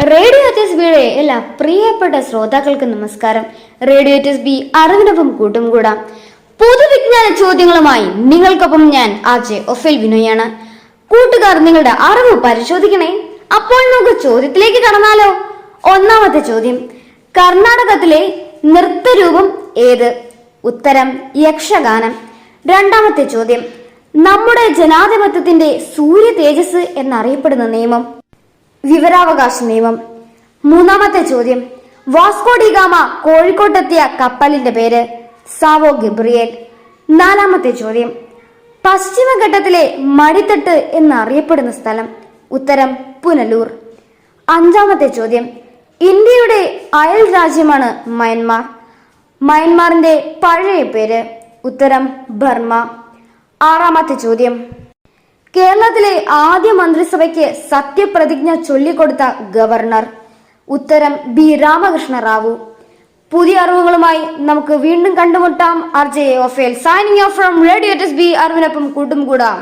ടിവിയുടെ എല്ലാ പ്രിയപ്പെട്ട ശ്രോതാക്കൾക്ക് നമസ്കാരം. റേഡിയോ ടെസ് ബി അറിവിനൊപ്പം കൂട്ടും കൂടാം പൊതുവിജ്ഞാന ചോദ്യങ്ങളുമായി നിങ്ങൾക്കൊപ്പം ഞാൻ ആജെ ഒഫേൽ വിനോയാണ്. കൂട്ടുകാർ നിങ്ങളുടെ അറിവ് പരിശോധിക്കണേ. അപ്പോൾ നമുക്ക് ചോദ്യത്തിലേക്ക് കടന്നാലോ? ഒന്നാമത്തെ ചോദ്യം. കർണാടകത്തിലെ നൃത്തരൂപം ഏത്? ഉത്തരം യക്ഷഗാനം. രണ്ടാമത്തെ ചോദ്യം. നമ്മുടെ ജനാധിപത്യത്തിന്റെ സൂര്യ തേജസ് എന്നറിയപ്പെടുന്ന നിയമം വിവരാവകാശ നിയമം. മൂന്നാമത്തെ ചോദ്യം. വാസ്കോ ഡിഗാമ കോഴിക്കോട്ടെത്തിയ കപ്പലിന്റെ പേര് സാവോ ഗബ്രിയേൽ. നാലാമത്തെ ചോദ്യം. പശ്ചിമഘട്ടത്തിലെ മടിത്തട്ട് എന്നറിയപ്പെടുന്ന സ്ഥലം. ഉത്തരം പുനലൂർ. അഞ്ചാമത്തെ ചോദ്യം. ഇന്ത്യയുടെ അയൽ രാജ്യമാണ് മയന്മാർ മയന്മാറിന്റെ പഴയ പേര്. ഉത്തരം ബർമ ആറാമത്തെ ചോദ്യം. കേരളത്തിലെ ആദ്യ മന്ത്രിസഭയ്ക്ക് സത്യപ്രതിജ്ഞ ചൊല്ലിക്കൊടുത്ത ഗവർണർ. ഉത്തരം ബി. രാമകൃഷ്ണ റാവു. പുതിയ അറിവുകളുമായി നമുക്ക് വീണ്ടും കണ്ടുമുട്ടാം. R. J. ഒഫേൽ signing off from radio B അറിവിനൊപ്പം കൂട്ടും കൂടാം